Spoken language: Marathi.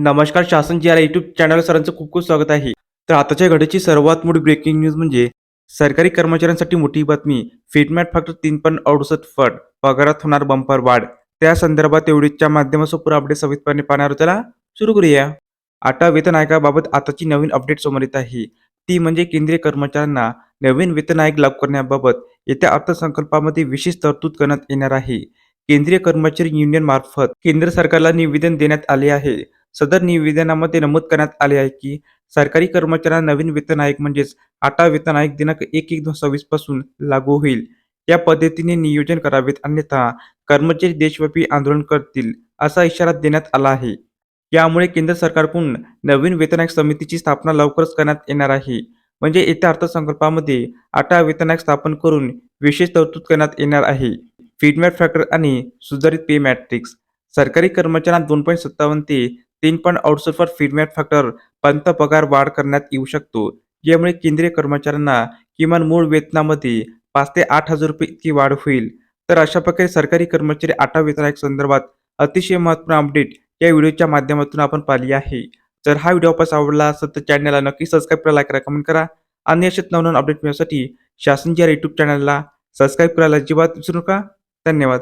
नमस्कार शासन जी आर युट्यूब चॅनल सरांचं खूप खूप स्वागत आहे. तर आताच्या घडीची सर्वात मोठी ब्रेकिंग न्यूज म्हणजे सरकारी कर्मचाऱ्यांसाठी मोठी बातमी फिटमॅट फक्त तीन पॉईंट अडुसष्ट फट पगारात होणार बंपर वाढ. त्या संदर्भात एवढीच्या माध्यमातून अपडेट सविस्तरपणे पाहणार त्याला सुरू करूया. आता वेतन आयोगाबाबत आताची नवीन अपडेट समोर येत आहे. ती म्हणजे केंद्रीय कर्मचाऱ्यांना नवीन वेतन आयोग लागू करण्याबाबत येत्या अर्थसंकल्पामध्ये विशेष तरतूद करण्यात येणार आहे. केंद्रीय कर्मचारी युनियन मार्फत केंद्र सरकारला निवेदन देण्यात आले आहे. सदर निवेदनामध्ये नमूद करण्यात आले आहे की सरकारी कर्मचाऱ्यांना नवीन वेतन आयोग म्हणजेच आटा वेतन आयोग दिनांक एक एक दोन सव्वीसपासून लागू होईल. या पद्धतीने नियोजन करावेत अन्यथा कर्मचारी देशव्यापी आंदोलन करतील असा इशारा देण्यात आला आहे. यामुळे केंद्र सरकारकडून नवीन वेतन आयोग समितीची स्थापना लवकरच करण्यात येणार आहे. म्हणजे येत्या अर्थसंकल्पामध्ये आटा वेतन आयोग स्थापन करून विशेष तरतूद करण्यात येणार आहे. फीडमॅट फॅक्टर आणि सुधारित पे मॅट्रिक्स. सरकारी कर्मचाऱ्यांना दोन पॉईंट सत्तावन्न ते तीन पॉईंट अडुसष्ट फीडबॅक फॅक्टर पंत पगार वाढ करण्यात येऊ शकतो. यामुळे केंद्रीय कर्मचाऱ्यांना किमान मूळ वेतनामध्ये पाच ते आठ हजार रुपये इतकी वाढ होईल. तर अशा प्रकारे सरकारी कर्मचारी आठवा वेतन संदर्भात अतिशय महत्त्वपूर्ण अपडेट या व्हिडिओच्या माध्यमातून आपण पाहिली आहे. जर हा व्हिडिओ आपण आवडला असेल तर चॅनलला नक्की सबस्क्राईब करा लाईक करा कमेंट करा. आणि अशाच नवनवीन अपडेट मिळण्यासाठी शासन जी युट्यूब चॅनलला सबस्क्राईब करायला अजिबात विसरू नका. धन्यवाद.